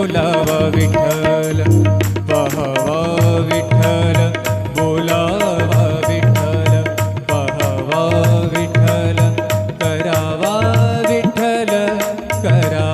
बोलावा विठ्ठल पहावा विठ्ठल बोलावा विठ्ठल पहावा विठ्ठल करावा विठ्ठल करावा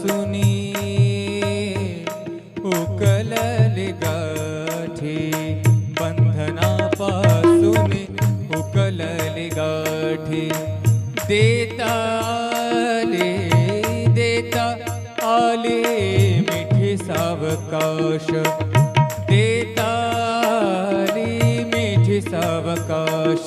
बंधनापासूनी उकलली गाठी बंधनापासूनी उकलली गाठी। देता आले देता आले, मिठी सावकाश। देताली मिठी सावकाश।